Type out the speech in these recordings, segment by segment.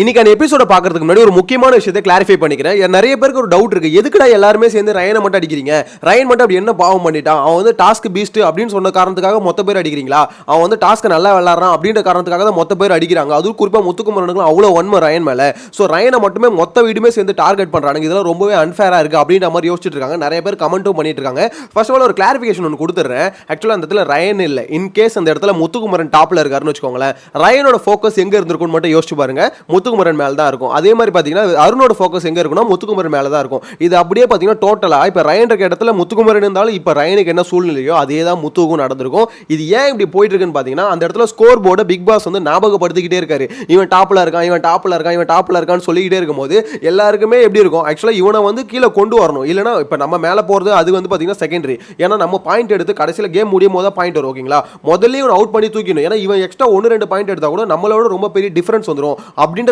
இன்னைக்கான எபிசோட பார்க்கறதுக்கு முன்னாடி ஒரு முக்கியமான விஷயத்தை கிளாரிஃபை பண்ணிக்கிறேன். நிறைய பேருக்கு ஒரு டவுட் இருக்கு. எதுக்குடா எல்லாருமே சேர்ந்து ரயனை மட்டும் அடிக்கிறீங்க? ரயன் மட்டும் அப்படி என்ன பாவம் பண்ணிட்டான்? அவன் வந்து டாஸ்க் பீஸ்ட் அப்படின்னு சொன்ன காரணத்துக்காக மொத்த பேர் அடிக்கிறீங்களா? அவன் வந்து டாஸ்க் நல்லா விளாட்றான் அப்படின்ற காரணத்துக்காக தான் மொத்த பேர் அடிக்கிறாங்க. அதுவும் குறிப்பாக முத்துக்குமரனுக்கும் அவ்வளோ ஒன்மை ரயன் மேலே. ஸோ ரயனை மட்டுமே மொத்த வீடுமே சேர்ந்து டார்கெட் பண்ணுறாங்க இதெல்லாம் ரொம்பவே அன்ஃபேராக இருக்குது அப்படின்ற மாதிரி யோசிச்சுட்டு இருக்காங்க. நிறைய பேர் கமெண்ட்டும் பண்ணிட்டு இருக்காங்க. ஃபர்ஸ்ட் ஆஃப் ஆல் ஒரு கிளாரிஃபிகேஷன் ஒன்று கொடுத்துட்றேன். ஆக்சுவலாக அந்த இடத்துல ரயன் இல்லை. இன் கேஸ் அந்த இடத்துல முத்துக்குமரன் டாப்ல இருக்காருன்னு வச்சுக்கோங்களேன் ரயனோட ஃபோக்கஸ் எங்கே இருந்திருக்கும்னு மட்டும் யோசிச்சு பாருங்க. முத்துக்குமரன் மேலே தான் இருக்கும். அதே மாதிரி பார்த்தீங்கன்னா அருணோட ஃபோக்கஸ் எங்கே இருக்குன்னா முத்துக்குமரன் மேலே தான் இருக்கும். இது அப்படியே பார்த்தீங்கன்னா டோட்டலாக இப்போ ரயன் இருக்க இடத்துல முத்துக்குமரன் இருந்தாலும் இப்போ ரயனுக்கு என்ன சூழ்நிலையோ அதே தான் முத்துக்கும் நடந்திருக்கும். இது ஏன் இப்படி போயிட்டு இருக்குன்னு பார்த்தீங்கன்னா அந்த இடத்துல ஸ்கோர் போர்டை பிக் பாஸ் வந்து ஞாபகப்படுத்திக்கிட்டே இருக்காரு. இவன் டாப்ல இருக்கான் இவன் டாப்ல இருக்கான் இவன் டாப்ல இருக்கான்னு சொல்லிக்கிட்டே இருக்கும்போது எல்லாருக்குமே எப்படி இருக்கும்? ஆக்சுவலாக இவனை வந்து கீழே கொண்டு வரணும். இல்லைனா இப்போ நம்ம மேலே போகிறது அது வந்து பார்த்தீங்கன்னா செகண்டரி ஏன்னா நம்ம பாயிண்ட் எடுத்து கடைசியில் கேம் முடியும் போது பாயிண்ட் வரும் ஓகேங்களா முதல்ல இவன் அவுட் பண்ணி தூக்கணும் ஏன்னா இவன் எக்ஸ்ட்ரா ஒன்று ரெண்டு பாயிண்ட் எடுத்தால் கூட நம்மளோட ரொம்ப பெரிய டிஃபரன்ஸ் வந்துடும்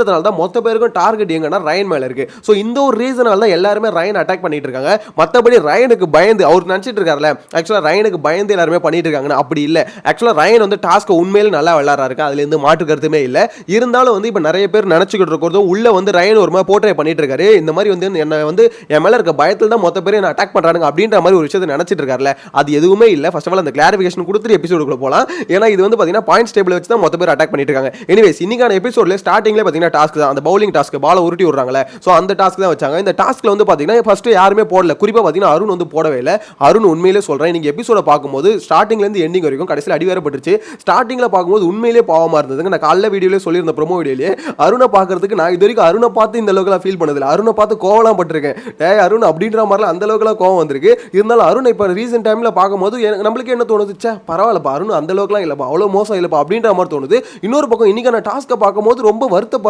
அப்படிங்கிறதுனால தான் மொத்த பேருக்கும் டார்கெட் எங்கன்னா ரயன் மேலே இருக்கு. ஸோ இந்த ஒரு ரீசனால தான் எல்லாருமே ரயன் அட்டாக் பண்ணிட்டு இருக்காங்க. மற்றபடி ரயனுக்கு பயந்து அவர் நினச்சிட்டு இருக்காருல்ல ஆக்சுவலாக ரயனுக்கு பயந்து எல்லாருமே பண்ணிட்டு இருக்காங்கன்னு அப்படி இல்லை. ஆக்சுவலாக ரயன் வந்து டாஸ்க்கை உண்மையில நல்லா விளாட்றாரு அதுல இருந்து மாற்று கருத்துமே இல்லை. இருந்தாலும் வந்து இப்போ நிறைய பேர் நினச்சிக்கிட்டு இருக்கிறதும் உள்ள வந்து ரயன் ஒரு மாதிரி போர்ட்ரே பண்ணிட்டு இருக்காரு. இந்த மாதிரி வந்து என்னை வந்து என் மேலே இருக்க பயத்தில் தான் மொத்த பேர் என்ன அட்டாக் பண்ணுறாங்க அப்படின்ற மாதிரி ஒரு விஷயத்தை நினச்சிட்டு இருக்காருல்ல. அது எதுவுமே இல்லை. ஃபர்ஸ்ட் ஆஃப் ஆல் அந்த கிளாரிஃபிகேஷன் கொடுத்துட்டு எபிசோடுக்குள்ள போகலாம் ஏன்னா இது வந்து பார்த்தீங்கன்னா பாயிண்ட்ஸ் டேபிள் வச்சு தான் மொத்த பேர் அட்டாக் பண்ணிட்டு இருக்காங்க. எனிவேஸ் இன்னைக்கான எபிசோட்ல ஸ்டார்டிங்ல பார்த்தீங்கன்னா டாஸ்க் தான். அந்த பவுலிங் டாஸ்க் பாலை உருட்டி விடுறாங்களே ஸோ அந்த டாஸ்க் தான் வச்சாங்க. இந்த டாஸ்க்கில் வந்து பார்த்தீங்கன்னா ஃபஸ்ட்டு யாருமே போடல. குறிப்பாக பார்த்தீங்கன்னா அருண் வந்து போடவே இல்லை. அருண் உண்மையிலே சொல்கிறேன் நீங்கள் எபிசோட பார்க்கும்போது ஸ்டார்டிங்லேருந்து எண்டிங் வரைக்கும் கடைசியில் அடிவேறப்பட்டுருச்சு ஸ்டார்டிங்கில் பார்க்கும்போது உண்மையிலே பாவமாக இருந்ததுங்க. நான் காலைல வீடியோலே சொல்லியிருந்த ப்ரொமோ வீடியோலேயே அருணை பார்க்கறதுக்கு நான் இது வரைக்கும் அருணை பார்த்து இந்த அளவுக்குலாம் ஃபீல் பண்ணதில்லை. அருணை பார்த்து கோவலாம் பட்டிருக்கேன். டே அருண் அப்படின்ற மாதிரிலாம் அந்த அளவுக்குலாம் கோவம் வந்திருக்கு. இருந்தாலும் அருண் இப்போ ரீசெண்ட் டைமில் பார்க்கும்போது எனக்கு நம்மளுக்கு என்ன தோணுதுச்சா பரவாயில்லப்பா அருண் அந்த அளவுக்குலாம் இல்லைப்பா அவ்வளோ மோசம் இல்லைப்பா அப்படின்ற மாதிரி தோணுது. இன்னொரு பக்கம் இன்னைக்கான டாஸ்க்கை பார்க்கும்போது ரொம்ப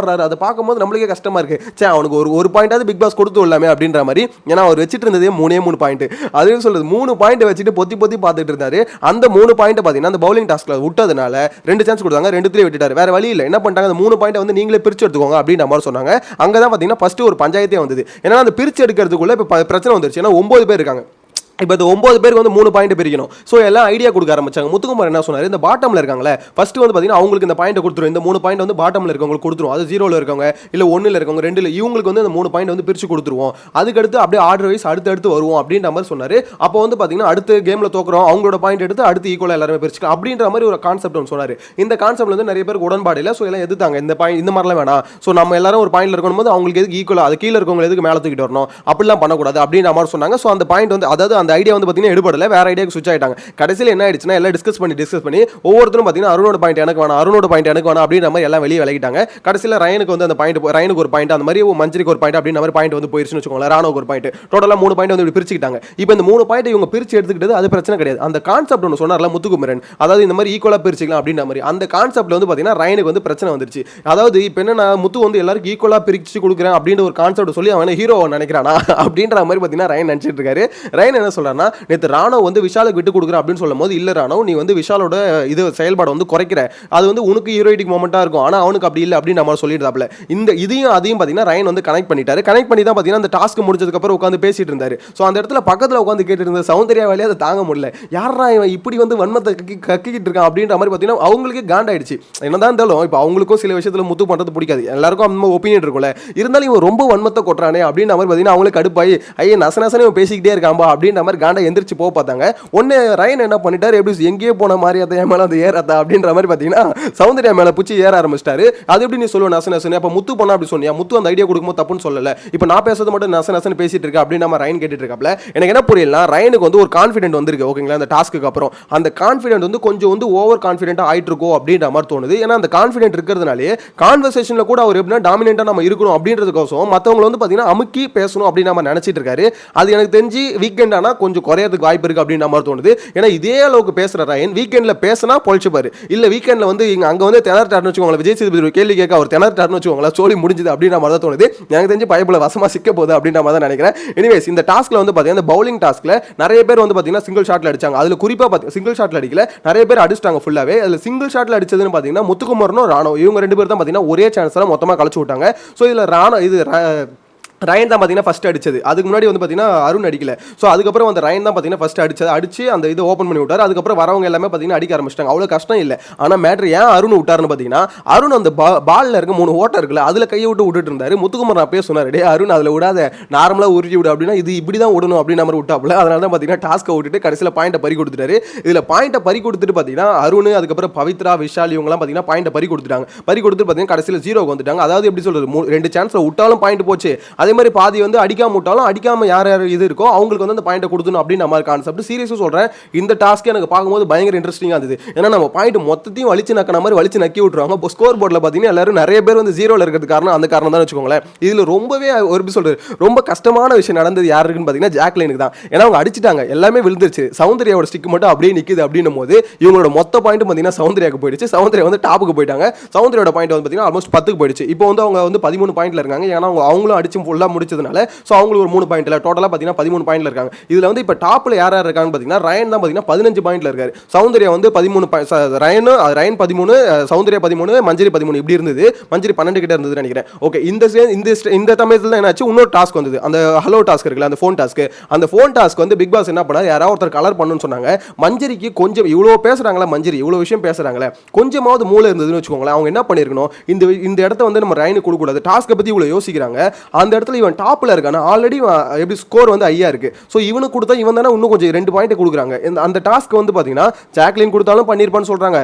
போடுறாரு அதை பார்க்கும்போது நம்மளுக்கே கஷ்டமா இருக்கு. சே அவனுக்கு ஒரு ஒரு பாயிண்டாவது பிக் பாஸ் கொடுத்து விடலாமே அப்படின்ற மாதிரி. ஏன்னா அவர் வச்சுட்டு இருந்ததே மூணே மூணு பாயிண்ட் அதுவும் சொல்றது மூணு பாயிண்ட் வச்சுட்டு பொத்தி பொத்தி பார்த்துட்டு இருந்தாரு. அந்த மூணு பாயிண்ட் பார்த்தீங்கன்னா அந்த பவுலிங் டாஸ்க்ல விட்டதுனால ரெண்டு சான்ஸ் கொடுத்தாங்க ரெண்டுத்துலேயே விட்டுட்டாரு. வேற வழி இல்லை. என்ன பண்ணிட்டாங்க? அந்த மூணு பாயிண்ட் வந்து நீங்களே பிரிச்சு எடுத்துக்கோங்க அப்படின்ற மாதிரி சொன்னாங்க. அங்கே தான் பார்த்தீங்கன்னா ஃபர்ஸ்ட் ஒரு பஞ்சாயத்தே வந்தது. ஏன்னா அந்த பிரிச்சு எடுக்கிறதுக்குள்ள இப்போ பிரச்சனை வந்துருச்சு. ஏன்னா ஒன்பது பேர் இருக்காங்க. இப்போ இந்த ஒம்பது பேருக்கு வந்து மூணு பாயிண்ட் பிரிக்கணும். ஸோ எல்லாம் ஐடியா கொடுக்க ஆரம்பிச்சாங்க. முத்துக்குமார் என்ன சொன்னார்? இந்த பாட்டமில் இருக்காங்களே ஃபஸ்ட்டு வந்து பார்த்தீங்கன்னா அவங்களுக்கு இந்த பாயிண்ட் கொடுத்துரும். இந்த மூணு பாயிண்ட் வந்து பாட்டமில் இருக்கவங்களுக்கு கொடுத்துரும். அது ஜீரோவில் இருக்கவங்க இல்லை ஒன்றில் இருக்கவங்க ரெண்டில் இவங்களுக்கு வந்து இந்த மூணு பாயிண்ட் வந்து பிரித்து கொடுத்துருவோம். அதுக்கடுத்து அப்படியே ஆர்டர் வைஸ் அடுத்து அடுத்து வருவோம் அப்படின்ற மாதிரி சொன்னார். அப்போ வந்து பார்த்தீங்கன்னா அடுத்து கேமில் தோக்குறோம். அவங்களோட பாயிண்ட் எடுத்து அடுத்து ஈக்குவலாக எல்லாருமே பிரிச்சுக்கலாம் அப்படின்ற மாதிரி ஒரு கான்செப்ட் ஒன்று சொன்னார். இந்த கான்செப்ட் வந்து நிறைய பேருக்கு உடன்பாடு இல்லை. ஸோ எல்லாம் எதுத்தாங்க இந்த பாயிண்ட் இந்த மாதிரிலாம் வேணாம். ஸோ நம்ம எல்லாரும் ஒரு பாயிண்ட்ல இருக்கணும் போது அவங்களுக்கு எதுக்கு ஈக்குவலாக அது கீழே இருக்கவங்க எதுக்கு மேலே தூக்கிட்டு வரணும்? அப்படிலாம் பண்ணக்கூடாது அப்படின்ற மாதிரி சொன்னாங்க. ஸோ அந்த பாயிண்ட் வந்து அதாவது அந்த ஐடியா வந்து பார்த்தீங்கன்னா எடுபடல. வேற ஐடியாக்கு சுவிச் ஆயிட்டாங்க. கடைசியில் என்ன ஆயிடுச்சுன்னா எல்லாம் டிஸ்கஸ் பண்ணி டிஸ்கஸ் பண்ணி ஒவ்வொருத்தரும் பார்த்தீங்கன்னா அருணோட பாயிண்ட் எனக்கு வேணாம் அருணோட பாயிண்ட் எனக்கு வேணும் அப்படின்ற மாதிரி எல்லாம் வெளியே விலகிட்டாங்க. கடைசியில் ரயனுக்கு வந்து அந்த பாயிண்ட் ரயனுக்கு ஒரு பாயிண்ட் அந்த மாதிரி மஞ்சரிக்கு ஒரு பாயிண்ட் அப்படின்ற மாதிரி பாயிண்ட் வந்து போயிருச்சுன்னு வச்சுக்கோங்களேன் ராணுவ ஒரு பாயிண்ட் டோட்டலாக மூணு பாயிண்ட் வந்து இப்படி பிரிச்சுக்கிட்டாங்க. இப்போ இந்த மூணு பாயிண்ட் இவங்க பிரிச்சு எடுத்துக்கிட்டது அது பிரச்சனை கிடையாது. அந்த கான்செப்ட் ஒன்று சொன்னார்ல முத்துக்குமரன். அதாவது இந்த மாதிரி ஈக்குவலாக பிரிச்சுக்கலாம் அப்படின்ற மாதிரி. அந்த கான்செப்ட்ல வந்து பார்த்தீங்கன்னா ரயனுக்கு வந்து பிரச்சனை வந்துருச்சு. அதாவது இப்போ என்னன்னா முத்து வந்து எல்லாருக்கும் ஈக்குவலாக பிரிச்சு கொடுக்குறேன் அப்படின்ற ஒரு கான்செப்ட் சொல்லி அவன் ஹீரோ நினைக்கிறானா? அப்படின்ற மாதிரி பார்த்தீங்கன்னா ரயன் நினச்சிட்டு இருக்காரு. ரயன் என்ன சொல்கிறேன்னா நேற்று ராணுவ வந்து விஷாலுக்கு விட்டு கொடுக்குறேன் அப்படின்னு சொல்லும் போது இல்லை ராணுவ நீ வந்து விஷாலோட இது செயல்பாடு வந்து குறைக்கிற. அது வந்து உனக்கு ஹீரோயிட்டிக் மூமெண்ட்டாக இருக்கும். ஆனால் அவனுக்கு அப்படி இல்லை அப்படின்னு நம்ம சொல்லிடுறாப்ல இந்த இதையும் அதையும் பார்த்தீங்கன்னா ரயன் வந்து கனெக்ட் பண்ணிட்டாரு. கனெக்ட் பண்ணி தான் பார்த்தீங்கன்னா அந்த டாஸ்க் முடிச்சதுக்கப்புறம் உட்காந்து பேசிட்டு இருந்தாரு. ஸோ அந்த இடத்துல பக்கத்தில் உட்காந்து கேட்டு இருந்த சௌந்தர்யா வேலையை அதை தாங்க முடியல. யாரா இவன் இப்படி வந்து வன்மத்தை கக்கி கக்கிக்கிட்டு இருக்கான்? அப்படின்ற மாதிரி பார்த்தீங்கன்னா அவங்களுக்கே காண்டாயிடுச்சு என்னதான் இருந்தாலும் இப்போ அவங்களுக்கும் சில விஷயத்தில் முத்து பண்ணுறது பிடிக்காது. எல்லாருக்கும் அந்த மாதிரி ஒப்பீனியன் இருக்கும்ல. இருந்தாலும் இவன் ரொம்ப வன்மத்தை கொட்டுறானே அப்படின்ற மாதிரி பார்த்தீங்கன்னா அவங்களுக்கு கடுப்பாயி ஐயே நச நசனே இவன் பேசிக்கிட்டே இருக்காம்பா அப்படின்ற மாதிரி காண்டா எந்திரிச்சு போக பார்த்தாங்க. ஒன்று ரயன் என்ன பண்ணிட்டாரு? எப்படி எங்கேயோ போன மாதிரி அதை என் மேலே அந்த ஏறாதா அப்படின்ற மாதிரி பார்த்தீங்கன்னா சௌந்தர்யா மேலே பிடிச்சி ஏற ஆரம்பிச்சிட்டாரு. அது எப்படி நீ சொல்லுவ நச நசனு அப்போ முத்து பண்ணா அப்படி சொன்னியா? முத்து அந்த ஐடியா கொடுக்கும்போது தப்புன்னு சொல்லலை. இப்போ நான் பேசுறது மட்டும் நச நசனு பேசிட்டு இருக்கேன் அப்படின்னு நம்ம ரயன் கேட்டுட்டு இருக்காப்ல எனக்கு என்ன புரியலனா ரயனுக்கு வந்து ஒரு கான்ஃபிடென்ட் வந்திருக்கு ஓகேங்களா? அந்த டாஸ்க்கு அப்புறம். அந்த கான்ஃபிடென்ட் வந்து கொஞ்சம் வந்து ஓவர் கான்ஃபிடென்ட்டாக ஆயிட்டு இருக்கோ அப்படின்ற மாதிரி தோணுது. ஏன்னா அந்த கான்ஃபிடென்ட் இருக்கிறதுனாலே கான்வர்சேஷனில் கூட அவர் எப்படின்னா டாமினெண்ட்டாக நம்ம இருக்கணும் அப்படின்றதுக்கோசம் மற்றவங்களை வந்து பார்த்தீங்கன்னா அமுக்கி பேசணும் அப்படின்னு நம்ம நினச்சிட்டு இருக்காரு. அது எனக்கு தெரிஞ்சு வீக்கெண்ட் ஆனால் கொஞ்சம் குறையறதுக்கு வாய்ப்பு இருக்கு அப்படின்ற மாதிரி தோணுது. ஏன்னா இதே அளவுக்கு பேசுகிற ரயன் வீக்கெண்டில் பேசினா பொழிச்சுப்பாரு. இல்லை வீக்கெண்டில் வந்து இங்கே அங்கே வந்து திணறாருன்னு வச்சுக்கோங்களேன். விஜய் சேதுபதி கேள்வி கேட்க அவர் திணறாருன்னு வச்சுக்கோங்களேன். சோழி முடிஞ்சது அப்படின்ற மாதிரி தான் தோணுது. எனக்கு தெரிஞ்சு பைப்பில் வசமாக சிக்க போகுது அப்படின்ற மாதிரி தான் நினைக்கிறேன். எனிவேஸ் இந்த டாஸ்க்கில் வந்து பார்த்தீங்கன்னா இந்த பவுலிங் டாஸ்க்கில் நிறைய பேர் வந்து பார்த்தீங்கன்னா சிங்கிள் ஷாட்டில் அடிச்சாங்க. அதில் குறிப்பாக பார்த்து சிங்கிள் ஷாட்டில் அடிக்கல. நிறைய பேர் அடிச்சிட்டாங்க ஃபுல்லாகவே அதில் சிங்கிள் ஷாட்டில் அடிச்சதுன்னு பார்த்தீங்கன்னா முத்துக்குமரனும் ராணோ இவங்க ரெண்டு பேர் தான் பார்த்தீங்கன்னா ஒரே சான்ஸில் மொத்தமாக கழிச்சு விட்டாங்க. ஸோ இதில் ராணோ இது ரா- ரயன் தான் பார்த்தீங்கன்னா ஃபர்ஸ்ட் அடிச்சது. அதுக்கு முன்னாடி வந்து பார்த்தீங்கன்னா அருண் அடிக்கல. ஸோ அதுக்கப்புறம் அந்த ரயன் தான் பார்த்தீங்கன்னா ஃபர்ஸ்ட் அடிச்சது அடிச்சு அந்த இது ஓப்பன் பண்ணி விட்டார். அதுக்கப்புறம் வரவங்க எல்லாமே பார்த்தீங்கன்னா அடிக்க ஆரம்பிச்சிட்டாங்க. அவ்வளோ கஷ்டம் இல்லை. ஆனால் மேட்ரு ஏன் அருண் விட்டாருன்னு பார்த்தீங்கன்னா அருண் அந்த பா பாலில் இருக்க மூணு ஓட்டம் இருக்குல்ல அதில் கையை விட்டு விட்டுட்டு இருந்தாரு. முத்துக்குமார் நான் பேச சொன்னார் டே அருண் அதில் விடாத. நார்மலாக உருட்டி விடு அப்படின்னா இது இப்படி தான் விடணும் அப்படின்னு மாதிரி விட்டாப்புல. அதனால தான் பார்த்தீங்கன்னா டாஸ்க்கை விட்டுட்டு கடைசியில் பாயிண்ட்டை பறி கொடுத்துட்டாரு. இதில் பாயிண்ட்டை பறி கொடுத்துட்டு பார்த்தீங்கன்னா அருண் அதுக்கப்புறம் பவித்ரா விஷால் இவங்கலாம் பார்த்தீங்கன்னா பாயிண்ட்டை பறி கொடுத்துட்டாங்க. பறி கொடுத்துட்டு பார்த்தீங்கன்னா கடைசியில் ஜீரோக்கு வந்துட்டாங்க. அதாவது எப்படி சொல்கிறது மூ- ரெண்டு சான்ஸில் விட்டாலும் பாயிண்ட் போச்சு. அதே மாதிரி பாதி வந்து அடிக்காம விட்டாலும் அடிக்காம யார் யார் இது இருக்கோ அவங்களுக்கு வந்து அந்த பாயிண்ட்டை கொடுக்கணும் அப்படின்னு மாதிரி கான்செப்ட் சீரியஸாக சொல்கிறேன் இந்த டாஸ்க்கு எனக்கு பார்க்கும்போது பயங்கர இன்ட்ரெஸ்டிங்காக இருந்தது. ஏன்னா நம்ம பாயிண்ட் மொத்தத்தையும் வலிச்சு நக்கின மாதிரி வலிச்சு நக்கி விட்டுருவாங்க. இப்போ ஸ்கோர் போர்டில் பார்த்தீங்கன்னா எல்லாரும் நிறைய பேர் வந்து ஜீரோவில் இருக்கிறது காரணம் அந்த காரணம் தான் வச்சுக்கோங்களேன். இதில் ரொம்பவே ஒரு எப்படி சொல்கிறது ரொம்ப கஷ்டமான விஷயம் நடந்தது யாருக்குன்னு பார்த்தீங்கன்னா ஜாக்லைனுக்கு தான். ஏன்னா அவங்க அடிச்சிட்டாங்க. எல்லாமே விழுந்துருச்சு. சௌந்தர்யாவோட ஸ்டிக் மட்டும் அப்படியே நிற்குது அப்படின்னும் போது இவங்களோட மொத்த பாயிண்ட் பார்த்தீங்கன்னா சௌந்தர்யாவுக்கு போயிடுச்சு. சௌந்தர்யா வந்து டாப்புக்கு போயிட்டாங்க. சௌந்தர்யோட பாயிண்ட் வந்து பார்த்தீங்கன்னா ஆல்மோஸ்ட் பத்துக்கு போயிடுச்சு. இப்போ வந்து அவங்க வந்து பதிமூணு பாயிண்ட்ல இருக்காங்க. ஏன்னா அவங்க அவங்களும் அடிச்சு ஃபுல்லாக முடிச்சதுனால ஸோ அவங்களுக்கு ஒரு மூணு பாயிண்ட்ல டோட்டலாக பார்த்தீங்கன்னா பதிமூணு பாயிண்ட்ல இருக்காங்க. இதில் வந்து இப்போ டாப்பில் யார் யார் இருக்காங்கன்னு பார்த்தீங்கன்னா ரயன் தான் பார்த்தீங்கன்னா பதினஞ்சு பாயிண்ட்ல இருக்காரு. சௌந்தர்யா வந்து பதிமூணு ரயனு ரயன் பதிமூணு சௌந்தர்யா பதிமூணு மஞ்சரி பதிமூணு. இப்படி இருந்தது. மஞ்சரி பன்னெண்டு கிட்ட இருந்தது நினைக்கிறேன். ஓகே இந்த இந்த இந்த சமயத்தில் தான் என்னாச்சு? இன்னொரு டாஸ்க் வந்தது. அந்த ஹலோ டாஸ்க் இருக்குல்ல அந்த ஃபோன் டாஸ்க் அந்த ஃபோன் டாஸ்க் வந்து பிக் பாஸ் என்ன பண்ணார்? யாராவது ஒருத்தர் கலர் பண்ணுன்னு சொன்னாங்க. மஞ்சரிக்கு கொஞ்சம் இவ்வளோ பேசுறாங்களா மஞ்சரி? இவ்வளோ விஷயம் பேசுறாங்களே? கொஞ்சமாவது மூளை இருந்ததுன்னு வச்சுக்கோங்களேன். அவங்க என்ன பண்ணிருக்கணும்? இந்த இந்த இடத்த வந்து நம்ம ரயனுக்கு கொடுக்கூடாது டாஸ்க்கை பற்றி இவ்வளோ யோசிக்கிறாங்க. அந்த இடத்துல இவன் டாப்பில் இருக்கான்? ஆல்ரெடி எப்படி ஸ்கோர் வந்து ஐயா இருக்கு. ஸோ இவனுக்கு கொடுத்தா இவன் தானே இன்னும் கொஞ்சம் ரெண்டு பாயிண்ட் கொடுக்குறாங்க. இந்த அந்த டாஸ்க் வந்து பார்த்தீங்கன்னா ஜாக்லின் கொடுத்தாலும் பண்ணியிருப்பான்னு சொல்கிறாங்க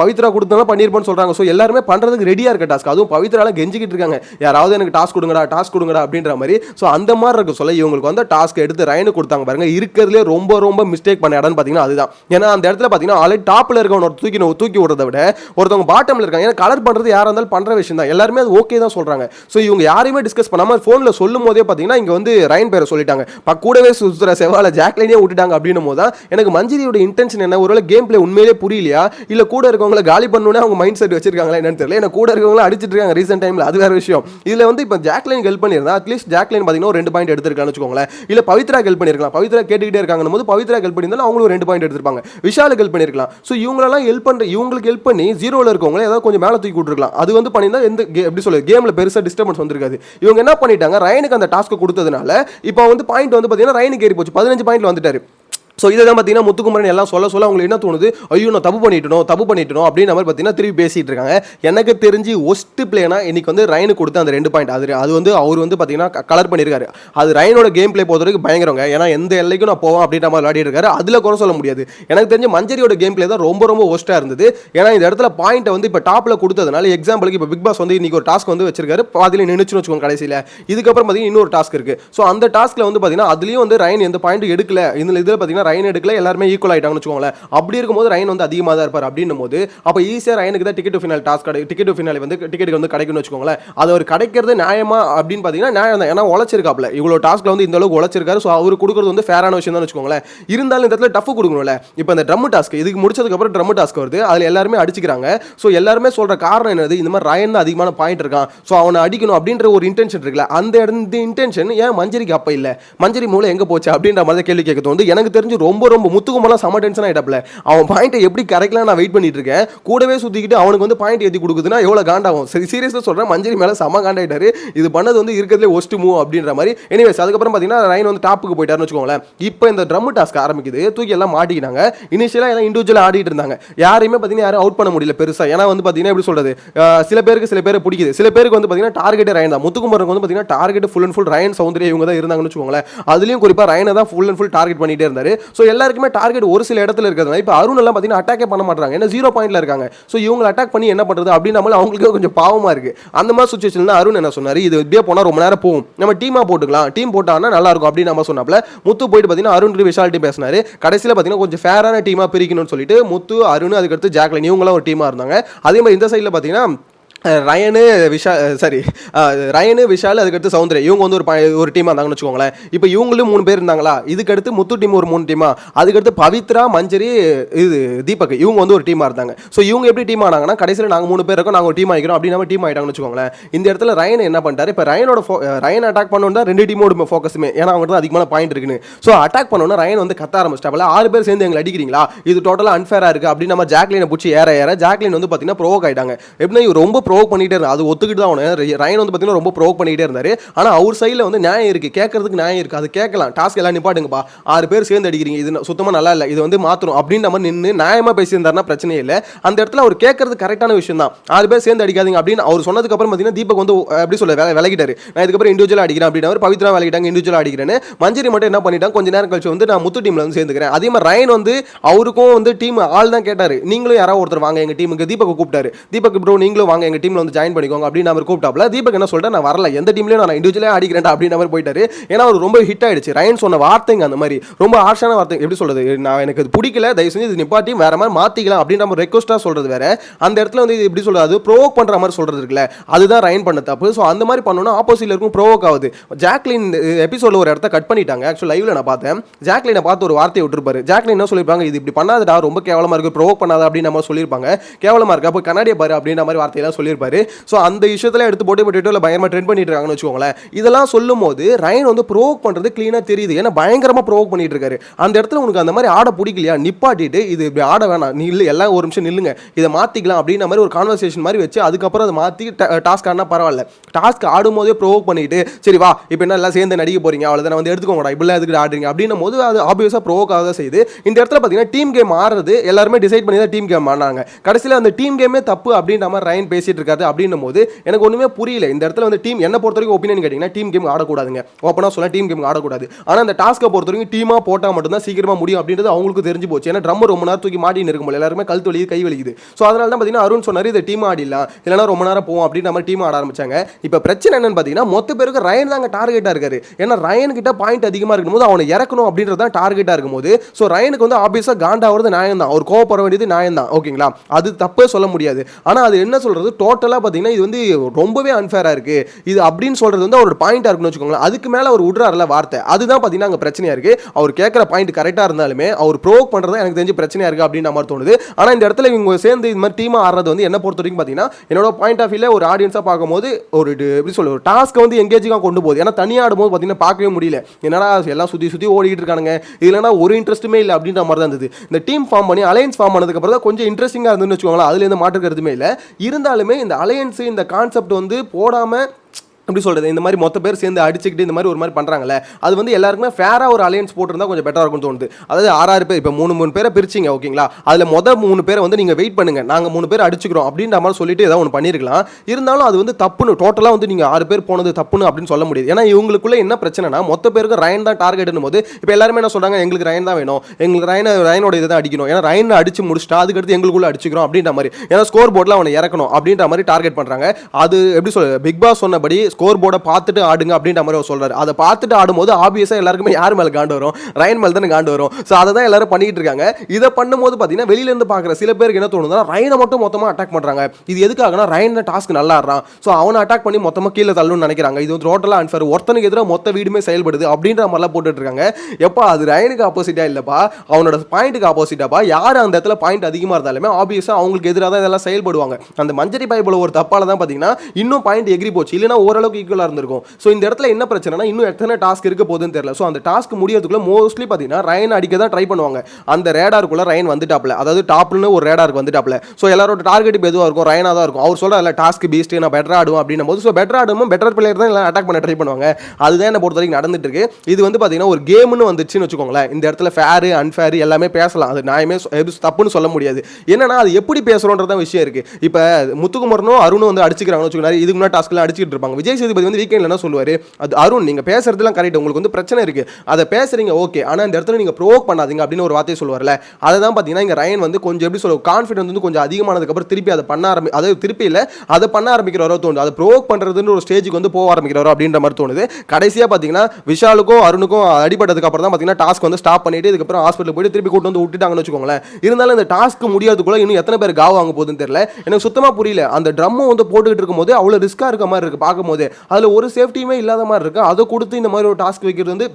பவித்ரா கொடுத்தாலும் பண்ணியிருப்பான்னு சொல்கிறாங்க ஸோ எல்லாருமே பண்ணுறதுக்கு ரெடியாக இருக்க டாஸ்க் அதுவும் பவித்ரால கெஞ்சிக்கிட்டு இருக்காங்க. யாராவது எனக்கு டாஸ்க் கொடுங்கடா டாஸ்க் கொடுங்கடா அப்படின்ற மாதிரி. ஸோ அந்த மாதிரி இருக்க சொல்ல இவங்களுக்கு வந்து டாஸ்க் எடுத்து ரைனு கொடுத்தாங்க பாருங்க. இருக்கிறதுலே ரொம்ப ரொம்ப மிஸ்டேக் பண்ண இடம்னு பார்த்தீங்கன்னா அதுதான். ஏன்னா அந்த இடத்துல பார்த்தீங்கன்னா ஆல்ரெடி டாப்பில் இருக்கவன் ஒரு தூக்கி தூக்கி விடுறத விட ஒருத்தவங்க பாட்டமில் இருக்காங்க. ஏன்னா கலர் பண்ணுறது யாரா இருந்தாலும் பண்ணுற விஷயம் தான் எல்லாருமே அது ஓகே தான் சொல்கிறாங்க ஸோ இவங்க யாரையுமே டிஸ்கஸ் பண்ணாம ஃபோனில் சொல்லும் போதே பார்த்தீங்கன்னா இங்கே வந்து ரயன் பேரை சொல்லிட்டாங்க. ப- கூடவே சுற்றுற செவ்வால ஜாக்லைனே விட்டுட்டாங்க அப்படின்னும் போது தான் எனக்கு மஞ்சிரியோட இன்டென்ஷன் என்ன? ஒருவேளை கேம் பிளே உண்மையிலே புரியலையா? இல்லை கூட இருக்கவங்கள காலி பண்ணணும்னு அவங்க மைண்ட் செட் வச்சிருக்காங்களா என்னன்னு தெரியல. ஏன்னா கூட இருக்கவங்கள அடிச்சிட்டு இருக்காங்க ரீசெண்ட் டைமில் அது வேறு விஷயம். இதில் வந்து இப்போ ஜாக்லைன் ஹெல்ப் பண்ணியிருந்தா அட்லீஸ்ட் ஜாக்லைன் பார்த்தீங்கன்னா ஒரு ரெண்டு பாயிண்ட் எடுத்திருக்கான்னு வச்சுக்கோங்களேன். இல்லை பவித்ரா ஹெல்ப் பண்ணியிருக்கலாம். பவித்ரா கேட்டுக்கிட்டே இருக்காங்க போது பவித்ரா ஹெல்ப் பண்ணியிருந்தாலும் அவங்களும் ரெண்டு பாயிண்ட் எடுத்திருப்பாங்க. விஷாலுக்கு ஹெல்ப் பண்ணிருக்கலாம் ஸோ இவங்களெல்லாம் ஹெல்ப் பண்ணுற இவங்களுக்கு ஹெல்ப் பண்ணி ஜீரோவில் இருக்கவங்கள ஏதாவது கொஞ்சம் மேலே தூக்கி விட்டுருக்கலாம் அது வந்து பண்ணியிருந்தா எந்த கே- எப்படி சொல்லுது கேமில் பெருசாக டிஸ்டர்பன்ஸ் வந்திருக்காது. இவங்க என்ன பண்ணிட்டாங்க? ரயனுக்கு அந்த டாஸ்க் கொடுத்ததுனால இப்போ வந்து பாயிண்ட் வந்து பார்த்தீங்கன்னா ரயனுக்கு ஏறி போச்சு. பதினஞ்சு பாயிண்ட்ல வந்துட்டாரு. ஸோ இதை தான் பார்த்தீங்கன்னா முத்துக்குமரன் எல்லாம் சொல்ல சொல்ல அவங்களுக்கு என்ன தோணுது? ஐயோ நான் தப்பு பண்ணிட்டணும் தப்பு பண்ணிட்டணும் அப்படின்னு மாதிரி பார்த்தீங்கன்னா திருப்பி பேசிகிட்டு இருக்காங்க. எனக்கு தெரிஞ்சு ஒஸ்ட் பிளேனா இன்னைக்கு வந்து ரயனு கொடுத்த அந்த ரெண்டு பாயிண்ட் அது அது வந்து அவர் வந்து பார்த்தீங்கன்னா கலர் பண்ணியிருக்காரு அது ரயனோட கேம் பிளே போகிறதுக்கு பயங்கரங்க. ஏன்னா எந்த எல்லைக்கும் நான் போவேன் அப்படின்ற மாதிரி விளையாடி இருக்காரு. அதில் குறை சொல்ல முடியாது. எனக்கு தெரிஞ்ச மஞ்சரியோட கேம் பிளே தான் ரொம்ப ரொம்ப ஒஸ்ட்டாக இருந்தது. ஏன்னா இந்த இடத்துல பாயிண்ட்டை வந்து இப்போ டாப்பில் கொடுத்ததுனால எக்ஸாம்பிளுக்கு இப்போ பிக் பாஸ் வந்து இன்னைக்கு ஒரு டாஸ்க் வந்து வச்சிருக்காரு. பாதியில் நின்றுச்சுன்னு வச்சுக்கோங்க கடைசியில். இதுக்கப்புறம் பார்த்தீங்கன்னா இன்னொரு டாஸ்க் இருக்குது ஸோ அந்த டாஸ்க்கில் வந்து பார்த்தீங்கன்னா அதுலேயும் வந்து ரயன் எந்த பாயிண்ட் எடுக்கல. இதில் இதில் பார்த்தீங்கன்னா ரயன் எடுக்கல எல்லாருமே ஈக்குவல் ஆகிட்டாங்கன்னு வச்சுக்கோங்களேன். அப்படி இருக்கும்போது ரயன் வந்து அதிகமாக தான் இருப்பார். அப்படின்னும் போது அப்போ ஈஸியாக ரயனுக்கு தான் டிக்கெட் ஃபினால் டாஸ்க் கிடை டிக்கெட் ஃபினால் வந்து டிக்கெட் வந்து கிடைக்கும்னு வச்சுக்கோங்களேன். அது அவர் கிடைக்கிறது நியாயமா அப்படின்னு பார்த்தீங்கன்னா நியாயம் தான். ஏன்னா உழைச்சிருக்காப்ல இவ்வளோ டாஸ்க்கில் வந்து இந்த அளவுக்கு உழைச்சிருக்காரு. ஸோ அவர் கொடுக்குறது வந்து ஃபேரான விஷயம் தான் வச்சுக்கோங்களேன். இருந்தாலும் இந்த இடத்துல டஃப் கொடுக்கணும்ல. இப்போ இந்த ட்ரம் டாஸ்க் இதுக்கு முடிச்சதுக்கப்புறம் ட்ரம் டாஸ்க் வருது. அதில் எல்லாருமே அடிச்சுக்கிறாங்க. ஸோ எல்லாருமே சொல்ற காரணம் என்னது? இந்த மாதிரி ரயன் தான் அதிகமான பாயிண்ட் இருக்கான். ஸோ அவனை அடிக்கணும் அப்படின்ற ஒரு இன்டென்ஷன் இருக்குல்ல. அந்த இடம் இன்டென்ஷன் ஏன் மஞ்சரிக்கு அப்போ இல்லை? மஞ்சரி மூலம் எங்கே போச்சு? அப்படின்ற மாதிரி கேள்வி கேட்க தோணுது. எனக்கு தெரிஞ்சு ரொம்ப ரொம்ப முத்துக்குமெல்லாம் செம டென்ஷன் ஆகிட்டாப்புல அவன் பாயிண்ட்டை எப்படி கரெக்டாக நான் வெயிட் பண்ணிட்டு இருக்கேன். கூடவே சுற்றிக்கிட்டு அவனுக்கு வந்து பாயிண்ட் ஏற்றி கொடுக்குதுன்னா எவ்வளோ காண்டாகும்? சரி சீரியஸாக சொல்கிறேன் மஞ்சரி மேலே செம காண்டாயிட்டாரு. இது பண்ணது வந்து இருக்கிறதுலே ஒஸ்ட் மூவ் அப்படின்ற மாதிரி. எனிவேஸ் அதுக்கப்புறம் பார்த்தீங்கன்னா ரைன் வந்து டாப்புக்கு போயிட்டாருன்னு வச்சுக்கோங்களேன். இப்போ இந்த ட்ரம் டாஸ்க் ஆரம்பிக்குது. தூக்கி எல்லாம் மாட்டிக்கினாங்க இனிஷியலாக எல்லாம் இண்டிவிஜுவலாக ஆடிட்டு இருந்தாங்க. யாரையுமே பார்த்தீங்கன்னா யாரும் அவுட் பண்ண முடியல பெருசாக ஏன்னா வந்து பார்த்தீங்கன்னா எப்படி சொல்கிறது சில பேருக்கு சில பேர் பிடிக்குது. சில பேருக்கு வந்து பார்த்தீங்கன்னா டார்கெட் ரயன் தான். முத்துக்குமருக்கு வந்து பார்த்தீங்கன்னா target full and full Rayan Soundarya இவங்க தான் இருந்தாங்கன்னு வச்சுக்கோங்களேன். அதுலேயும் குறிப்பாக ரயனை தான் ஃபுல் அண்ட் ஃபுல் டார்கெட் பண்ணிகிட்டே இருந்தார். ஸோ எல்லாருக்குமே டார்கெட் ஒரு சில இடத்துல இருக்கிறதுனால இப்போ அருண் எல்லாம் பார்த்தீங்கன்னா அட்டாக்கே பண்ண மாட்டாங்க ஏன்னா ஜீரோ பாயிண்ட்ல இருக்காங்க. ஸோ இவங்க அட்டாக் பண்ணி என்ன பண்றது? அப்படின்னு நம்மள அவங்களுக்கு கொஞ்சம் பாவமா இருக்கு. அந்த மாதிரி சுச்சுவேஷன்ல அருண் என்ன சொன்னார்? இது இப்படியே போனால் ரொம்ப நேரம் போகும். நம்ம டீமா போட்டுக்கலாம். டீம் போட்டாங்கன்னா நல்லா இருக்கும் அப்படின்னு நம்ம சொன்னாப்ல முத்து போயிட்டு பார்த்தீங்கன்னா அருண் விஷாலிட்டி பேசினார். கடைசியில் பார்த்தீங்கன்னா கொஞ்சம் ஃபேரான டீமா பிரிக்கணும்னு சொல்லிட்டு முத்து அருண் அதுக்கடுத்து ஜாக்லின் இவங்களாம் ஒரு டீமா இருந்தாங்க. அதே மாதிரி இந்த சைடில் பார்த்தீங்கன்னா ரயனு விஷா சாரி ரயனு விஷால் அதுக்கடுத்து சௌந்தர்யா. இவங்க வந்து ஒரு ப- ஒரு டீமாக இருந்தாங்கன்னு வச்சுக்கோங்களேன். இப்போ இவங்களும் மூணு பேர் இருந்தாங்களா? இதுக்கடுத்து முத்து டீம் ஒரு மூணு டீமா அதுக்கடுத்து பவித்ரா மஞ்சரி இது தீபக். இவங்க வந்து ஒரு டீமாக இருந்தாங்க. ஸோ இவங்க எப்படி டீம் ஆனாங்கன்னா கடைசியில் நாங்கள் மூணு பேர் இருக்கோம் நாங்கள் ஒரு டீம் ஆகிக்கிறோம் அப்படி நம்ம டீம் ஆகிட்டாங்கன்னு வச்சுக்கோங்களேன். இந்த இடத்துல ரயன் என்ன பண்ணிட்டாரு இப்போ ரயனோட ஃபோ ரயன் அட்டாக் பண்ணணும் தான் ரெண்டு டீமோட ஃபோக்கஸுமே ஏன்னா அவங்க தான் அதிகமான பாயிண்ட் இருக்குன்னு. ஸோ அட்டாக் பண்ணோன்னா ரயன் வந்து கத்த ஆரம்பிச்சிட்டாப்ல ஆறு பேர் சேர்ந்து எங்களை அடிக்கிறீங்களா? இது டோட்டலாக அன்ஃபேராக இருக்குது அப்படின்னு நம்ம ஜாக்லினை பிடிச்சி ஏற ஏற ஜாக்லின் வந்து பார்த்தீங்கன்னா ப்ரோவோக் ஆகிட்டாங்க எப்படின்னா இவர் ரொம்ப ப்ரோ ப்ரோக் பண்ணிகிட்டே இருந்தார். அது ஒத்துக்கிட்டு தான் அவனு ரயன் வந்து பார்த்தீங்கன்னா ரொம்ப ப்ரோக் பண்ணிகிட்டே இருந்தார். ஆனால் அவர் சைடில் வந்து நியாயம் இருக்குது கேட்கறதுக்கு நியாயம் இருக்குது அது கேட்கலாம். டாஸ்க் எல்லாம் நிப்பாட்டுங்கப்பா. ஆறு பேர் சேர்ந்து அடிக்கிறீங்க. இது சுத்தமாக நல்லா இல்லை. இது வந்து மாற்றணும் அப்படின்ற மாதிரி நின்று நியாயமாக பேசியிருந்தாருன்னா பிரச்சனையே இல்லை. அந்த இடத்துல அவர் கேட்கறது கரெக்டான விஷயம் தான். ஆறு பேர் சேர்ந்து அடிக்காதீங்க அப்படின்னு அவர் சொன்னதுக்கப்புறம் பார்த்தீங்கன்னா தீபக் வந்து அப்படி எப்படி சொல்ல வில- விலகிட்டாரு. நான் இதுக்கப்புறம் இண்டிவிஜுவலாக அடிக்கிறேன் அப்படின்னு அவர் பவித்ரா விலகிட்டாங்க இண்டிவிஜுவலாக அடிக்கிறேன்னு. மஞ்சரி மட்டும் என்ன பண்ணிட்டான் கொஞ்ச நேரம் கழிச்சு வந்து நான் முத்து டீமில் வந்து சேர்ந்துக்கிறேன். அதே மாதிரி ரயன் வந்து அவருக்கும் வந்து டீம் ஆள் தான் கேட்டார். நீங்களும் யாராவது ஒருத்தர் வாங்க எங்கள் டீமுக்கு தீபக் கூப்பிட்டாரு. தீபக் ப்ரோ நீங்களும் வாங்க எங்கள் டீமில் வந்து ஜாயின் பண்ணிக்கோங்க அப்படின்னு அவர் கூப்பிட்டாப்ல தீபக் என்ன சொல்லிட்டு நான் வரல. எந்த டீம்லையும் நான் இண்டிவிஜுவலாக அடிக்கிறேன் அப்படின்ற மாதிரி போயிட்டாரு. ஏன்னா அவர் ரொம்ப ஹிட் ஆயிடுச்சு. ரயன் சொன்ன வார்த்தைங்க அந்த மாதிரி. ரொம்ப ஹார்ஷான வார்த்தை. எப்படி சொல்றது? நான் எனக்கு இது பிடிக்கல. தயவு செஞ்சு இது நிப்பாட்டி வேற மாதிரி மாற்றிக்கலாம் அப்படின்ற மாதிரி ரெக்வஸ்ட்டாக சொல்றது வேற. அந்த இடத்துல வந்து இது எப்படி சொல்றது? அது ப்ரோவோக் பண்ணுற மாதிரி சொல்றது இருக்குல்ல. அதுதான் ரயன் பண்ண தப்பு. ஸோ அந்த மாதிரி பண்ணோம்னா ஆப்போசிட்ல இருக்கும் ப்ரோவோக் ஆகுது. ஜாக்லின் எபிசோட்ல ஒரு இடத்த கட் பண்ணிட்டாங்க. ஆக்சுவல் லைவ்ல நான் பார்த்தேன். ஜாக்லினை பார்த்து ஒரு வார்த்தையை விட்டுருப்பாரு. ஜாக்லின் என்ன சொல்லியிருப்பாங்க? இது இப்படி பண்ணாதடா. ரொம்ப கேவலமாக இருக்கு. ப்ரோவோக் பண்ணாத அப்படின்னு நம்ம சொல்லியிருப்பாங்க. கேவலமாக இருக்கு. அப்போ கண்ணாடியை பாரு அப்படின்ற மாதிரி வார்த்தையெல்லாம் சொல்லி சொல்லியிருப்பாரு. ஸோ அந்த விஷயத்துல எடுத்து போட்டு போட்டு பயங்கரமாக ட்ரெண்ட் பண்ணிட்டு இருக்காங்கன்னு வச்சுக்கோங்களேன் இதெல்லாம் சொல்லும் போது ரயன் வந்து ப்ரோவோக் பண்ணுறது க்ளீனாக தெரியுது. ஏன்னா பயங்கரமாக ப்ரோவோக் பண்ணிட்டு இருக்காரு. அந்த இடத்துல உனக்கு அந்த மாதிரி ஆட பிடிக்கலையா? நிப்பாட்டிட்டு இது இப்படி ஆட வேணாம். நீ இல்லை எல்லாம் ஒரு நிமிஷம் நில்லுங்க. இதை மாத்திக்கலாம் அப்படின்ற மாதிரி ஒரு கான்வர்சேஷன் மாதிரி வச்சு அதுக்கப்புறம் அதை மாற்றி டாஸ்க் ஆனால் பரவாயில்ல. டாஸ்க் ஆடும்போதே ப்ரோவோக் பண்ணிட்டு சரி வா இப்போ என்ன எல்லாம் சேர்ந்து நடிக்க போறீங்க? அவ்வளோதான் வந்து எடுத்துக்கோங்கடா இப்படிலாம் எதுக்கு ஆடுறீங்க? அப்படின்னும் போது அது ஆப்வியஸாக ப்ரோவோக் ஆக தான் செய்யுது இந்த இடத்துல பார்த்தீங்கன்னா டீம் கேம் ஆடுறது எல்லாருமே டிசைட் பண்ணி தான் டீம் கேம் ஆனாங்க கடைசியில் அந்த டீம் கேமே தப்பு அப்படின்ற மாதிரி ரயன் பேசிட்டு இருக்காரு அப்படின்னும் போது எனக்கு ஒன்றுமே புரியல. இந்த இடத்துல வந்து டீம் என்ன பொறுத்த வரைக்கும் ஒப்பீனியன் கேட்டிங்கன்னா டீம் கேம் ஆடக்கூடாதுங்க. ஓப்பனாக சொல்ல டீம் கேம் ஆடக்கூடாது. ஆனால் அந்த டாஸ்க்கை பொறுத்த வரைக்கும் டீமாக போட்டால் மட்டும்தான் சீக்கிரமாக முடியும் அப்படின்றது அவங்களுக்கு தெரிஞ்சு போச்சு. ஏன்னா ட்ரம் ரொம்ப நேரம் தூக்கி மாட்டின்னு இருக்கும்போது எல்லாருமே கழுத்து வலிக்குது கை வலிக்குது. ஸோ அதனால தான் பார்த்தீங்கன்னா அருண் சொன்னார் இதை டீம் ஆடிடலாம். இல்லைனா ரொம்ப நேரம் போவோம் அப்படின்ற மாதிரி டீம் ஆட ஆரம்பிச்சாங்க. இப்போ பிரச்சனை என்னன்னு பார்த்தீங்கன்னா மொத்த பேருக்கு ரயன் தாங்க டார்கெட்டாக இருக்காரு. ஏன்னா ரயன் கிட்ட பாயிண்ட் அதிகமாக இருக்கும்போது அவனை இறக்கணும் அப்படின்றது தான் டார்கெட்டாக இருக்கும்போது. ஸோ ரயனுக்கு வந்து ஆப்வியஸாக காண்டாவது நியாயம் தான் அவர் கோவப்பட வேண்டியது நியாயம் தான் ஓகேங்களா அது தப்பே சொல்ல முடியாது. ஆனால் அது என்ன சொல்றது? டோட்டலாக பார்த்தீங்கன்னா இது வந்து ரொம்பவே அன்ஃபேராக இருக்குது இது அப்படின்னு சொல்கிறது வந்து அவரோட பாயிண்டாக இருக்குன்னு வச்சுக்கோங்களேன். அதுக்கு மேலே அவர் விடுறாருல வார்த்தை. அதுதான் பார்த்தீங்கன்னா அங்கே பிரச்சனையாக இருக்குது அவர் கேட்குற பாயிண்ட் கரெக்டாக இருந்தாலுமே அவர் ப்ரோக் பண்ணுறது எனக்கு தெரிஞ்சு பிரச்சனையாக இருக்குது அப்படின்னு மாதிரி தோணுது. ஆனால் இந்த இடத்துல இவங்க சேர்ந்து இது மாதிரி டீமாக ஆடுறது வந்து என்ன பொறுத்த வரைக்கும் பார்த்தீங்கன்னா என்னோட பாயிண்ட் ஆஃப் வியூல ஒரு ஆடியன்ஸாக பார்க்கும்போது ஒரு இது எப்படி சொல்ல ஒரு டாஸ்க்கை வந்து எங்கேஜிங்காக கொண்டு போகுது. ஏன்னா தனியாக ஆடும்போது பார்த்தீங்கன்னா பார்க்கவே முடியல. என்னடா எல்லாம் சுற்றி சுற்றி ஓடிக்கிட்டு இருக்கானுங்க. இல்லைனா ஒரு இன்ட்ரெஸ்ட்டுமே இல்லை அப்படின்ற மாதிரி தான் இருந்தது. இந்த டீம் ஃபார்ம் பண்ணி அலையன்ஸ் ஃபார்ம் பண்ணதுக்கப்புறம் தான் கொஞ்சம் இன்ட்ரெஸ்டிங்காக இருந்துன்னு வச்சுக்கோங்களேன். அதுலேருந்து எந்த மாற்று கருத்துமே இல்லை. இருந்தாலுமே இந்த அலையன்ஸ் இந்த கான்செப்ட் வந்து போடாமல் எப்படி சொல்கிறது இந்த மாதிரி மொத்த பேர் சேர்ந்து அடிச்சுக்கிட்டு இந்த மாதிரி ஒரு மாதிரி பண்ணுறாங்கல்ல அது வந்து எல்லாருக்குமே ஃபேராக ஒரு அலையன்ஸ் போட்டிருந்தா கொஞ்சம் பெட்டராக இருக்கும்னு தோணுது. அதாவது ஆறாறு பேர் இப்போ மூணு மூணு பேரை பிரிச்சிங்க ஓகேங்களா அதில் மொதல் மூணு பேரை வந்து நீங்கள் வெயிட் பண்ணுங்க. நாங்கள் மூணு பேர் அடிச்சுக்கிறோம் அப்படின்ற மாதிரி சொல்லிட்டு ஏதாவது ஒன்று பண்ணியிருக்கலாம் இருந்தாலும் அது வந்து தப்புன்னு டோட்டலாக வந்து நீங்கள் ஆறு பேர் போனது தப்புன்னு அப்படின்னு சொல்ல முடியாது. ஏன்னா இவங்களுக்குள்ள என்ன பிரச்சனைனா மொத்த பேருக்கு ரயன் தான் டார்கெட்னும் போது இப்போ எல்லாருமே என்ன சொல்கிறாங்க எங்களுக்கு ரயன் தான் வேணும். எங்களுக்கு ரயனை ரயனோட இதை தான் அடிக்கணும். ஏன்னா ரயனை அடிச்சு முடிச்சுட்டா அதுக்கடுத்து எங்களுக்குள்ளே அடிச்சுக்கிறோம் அப்படின்ற மாதிரி. ஏன்னா ஸ்கோர் போர்டில் அவனை இறக்கணும் அப்படின்ற மாதிரி டார்கெட் பண்ணுறாங்க அது எப்படி சொல்ல பிக் பாஸ் சொன்னபடி ஸ்கோர் போர்டை பார்த்துட்டு ஆடுங்க அப்படின்ற மாதிரி அவர் சொல்கிறார் அதை பார்த்துட்டு ஆடும்போது ஆப்வியஸாக எல்லாருக்குமே யார் மேலே காண்டு வரும்? ரயன் மேலே தானே காண்டு வரும். ஸோ அதை தான் எல்லாரும் பண்ணிட்டு இருக்காங்க. இதை பண்ணும்போது பார்த்தீங்கன்னா வெளியிலேருந்து பார்க்குற சில பேருக்கு என்ன தோணுதுன்னா ரயனை மட்டும் மொத்தமாக அட்டாக் பண்ணுறாங்க இது எதுக்காகனா ரயன் டாஸ்க் நல்லா ஆடுறான். ஸோ அவனை அட்டாக் பண்ணி மொத்தமாக கீழே தள்ளணும்னு நினைக்கிறாங்க. இது வந்து டோட்டலாக அன்ஃபர் ஒருத்தனுக்கு எதிராக மொத்த வீடுமே செயல்படுது அப்படின்ற மாதிரிலாம் போட்டுட்டு இருக்காங்க. எப்பா அது ரயனுக்கு ஆப்போசிட்டா இல்லைப்பா? அவனோட பாயிண்ட்டுக்கு ஆப்போசிட்டாப்பா யார் அந்த இடத்துல பாயிண்ட் அதிகமாக இருந்தாலுமே ஆப்வியஸாக அவங்களுக்கு எதிராக தான் இதெல்லாம் செயல்படுவாங்க. அந்த மஞ்சரி பைபிள் ஒரு தப்பால தான் பார்த்தீங்கன்னா இன்னும் பாயிண்ட் எகிரி போச்சு. ஓரளவு அளவுக்கு ஈக்குவலாக இருந்திருக்கும். ஸோ இந்த இடத்துல என்ன பிரச்சனைனா இன்னும் எத்தனை டாஸ்க் இருக்க போகுதுன்னு தெரியல. ஸோ அந்த டாஸ்க் முடியறதுக்குள்ள மோஸ்ட்லி பார்த்தீங்கன்னா ரயன் அடிக்க தான் ட்ரை பண்ணுவாங்க. அந்த ரேடாருக்குள்ளே ரயன் வந்துட்டாப்ல அதாவது டாப்னு ஒரு ரேடாருக்கு வந்துட்டாப்ல ஸோ எல்லாரோட டார்கெட் இப்போ எதுவாக இருக்கும்? ரயனாக தான் இருக்கும். அவர் சொல்ல டாஸ்க் பீஸ்ட் நான் பெட்டராக ஆடுவோம் அப்படின்னும் போது ஸோ பெட்டர் ஆடுமோ பெட்டர் பிளேயர் தான் எல்லாம் அட்டாக் பண்ண ட்ரை பண்ணுவாங்க. அதுதான் என்ன பொறுத்த வரைக்கும் நடந்துட்டு இருக்கு. இது வந்து பார்த்தீங்கன்னா ஒரு கேம்னு வந்துச்சுன்னு வச்சுக்கோங்களேன். இந்த இடத்துல ஃபேரு அன்ஃபேர் எல்லாமே பேசலாம். அது நியாயமே எது தப்புன்னு சொல்ல முடியாது. என்னன்னா அது எப்படி பேசுறோன்றதான் விஷயம் இருக்கு. இப்போ முத்துக்குமரனும் அருணும் வந்து அடிச்சுக்கிறாங்கன்னு வச்சுக்கோங்க இதுக்கு முன்னாடி டாஸ்க்லாம் அடிச்சுட்டு இருப்பாங்க. விஜய் சேதுபதி வந்து வீக்கெண்ட்ல என்ன சொல்லுவாரு? அது அருண் நீங்க பேசுறதுலாம் கரெக்ட் உங்களுக்கு வந்து பிரச்சனை இருக்கு. அதை பேசுறீங்க ஓகே ஆனா இந்த இடத்துல நீங்க ப்ரோக் பண்ணாதீங்க அப்படின்னு ஒரு வார்த்தையை சொல்லுவார்ல. அதை தான் பார்த்தீங்கன்னா இங்க ரயன் வந்து கொஞ்சம் எப்படி சொல்லுவோம் கான்ஃபிடன்ஸ் வந்து கொஞ்சம் அதிகமானதுக்கப்புறம் திருப்பி அதை பண்ண ஆரம்பி அதாவது திருப்பி இல்லை அதை பண்ண ஆரம்பிக்கிறவரோ தோணுது. அதை ப்ரோக் பண்ணுறதுன்னு ஒரு ஸ்டேஜுக்கு வந்து போக ஆரம்பிக்கிறவரோ அப்படின்ற மாதிரி தோணுது. கடைசியா பார்த்தீங்கன்னா விஷாலுக்கும் அருணுக்கும் அடிபட்டதுக்கு அப்புறம் தான் பார்த்தீங்கன்னா டாஸ்க் வந்து ஸ்டாப் பண்ணிட்டு இதுக்கப்புறம் ஹாஸ்பிட்டல் போயிட்டு திருப்பி கூட்டு வந்து விட்டுட்டாங்கன்னு வச்சுக்கோங்களேன். இருந்தாலும் இந்த டாஸ்க் முடியாதுக்குள்ள இன்னும் எத்தனை பேர் காவ் வாங்க போகுதுன்னு தெரியல. எனக்கு சுத்தமாக புரியல. அந்த ட்ரம்மை வந்து போட்டுக்கிட்டு இருக்கும்போது அவ்வளோ ரிஸ்க்காக இருக்க மாதிரி இருக்கு. பார்க்கும்போது அதில் ஒரு சேஃப்டியுமே இல்லாத மாதிரி இருக்கு. அதை கொடுத்து இந்த மாதிரி ஒரு டாஸ்க் வைக்கிறது வந்து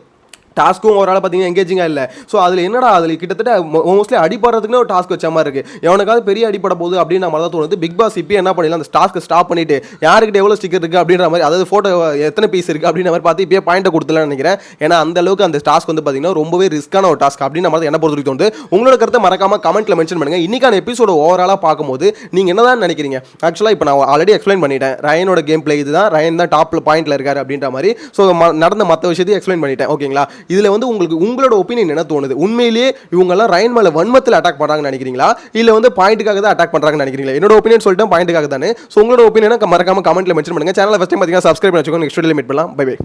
டாஸ்க்கும் ஒரு ஆள் பார்த்தீங்கன்னா எங்கேஜிங்காக இல்லை. ஸோ அதில் என்னடா அதில் கிட்டத்தட்ட மோஸ்ட்லி அடிப்படுறதுக்குன்னு ஒரு டாஸ்க் வச்ச மாதிரி இருக்குது எவனுக்காவது பெரிய அடிப்பட போகுது அப்படின்னு நம்ம தான் தோணுது. பிக் பாஸ் இப்போ என்ன பண்ணிடலாம்? அந்த டாஸ்க்கு ஸ்டாப் பண்ணிட்டு யாருக்கிட்ட எவ்வளோ ஸ்டிக்கர் இருக்குது அப்படின்ற மாதிரி அதாவது ஃபோட்டோ எத்தனை பீஸ் இருக்குது அப்படின்ற மாதிரி பார்த்து இப்போயே பாயிண்ட்டை கொடுத்துலன்னு நினைக்கிறேன். ஏன்னா அந்த அளவுக்கு அந்த டாஸ்க் வந்து பார்த்தீங்கன்னா ரொம்பவே ரிஸ்க்கான ஒரு டாஸ்க் அப்படின்னு நம்ம என்ன பொறுத்த வரைக்கும் தோணுது. உங்களோட கருத்தை மறக்காமல் கமெண்ட்டில் மென்ஷன் பண்ணுங்க. இன்னைக்கான எபிசோட ஓவராலாக பார்க்கும்போது நீங்கள் என்னதான் நினைக்கிறீங்க? ஆக்சுவலாக இப்போ நான் ஆல்ரெடி எக்ஸ்பிளைன் பண்ணிட்டேன். ரயனோட கேம் பிளே இதுதான். ரயன் தான் டாப்பில் பாயிண்ட்டில் இருக்கார் அப்படின்ற மாதிரி. ஸோ நடந்த மற்ற விஷயத்தையும் எக்ஸ்பிளைன் பண்ணிட்டேன். ஓகேங்களா இதில் வந்து உங்களுக்கு உங்களோட ஒப்பீனியன் என்ன தோணுது? உண்மையிலேயே இவங்கெல்லாம் ரயன் மேலே வன்மத்தில் அட்டாக் பண்ணுறாங்கன்னு நினைக்கிறீங்களா? இல்லை வந்து பாயிண்ட்டுக்காக தான் அட்டாக் பண்ணுறாங்கன்னு நினைக்கிறீங்களா? என்னோட ஒப்பீனியன் சொல்லிட்டு பாயிண்ட்டுக்காக தானே. ஸோ உங்களோட ஒப்பீனியனை மறக்காம கமெண்ட்ல மென்ஷன் பண்ணுங்க. சேனலை ஃபஸ்ட் டைம் பார்த்தீங்கன்னா சப்ஸ்கிரைப் பண்ணி வச்சுக்கோங்க. நெக்ஸ்ட் வீடியோ மீட் பண்ணலாம். Bye bye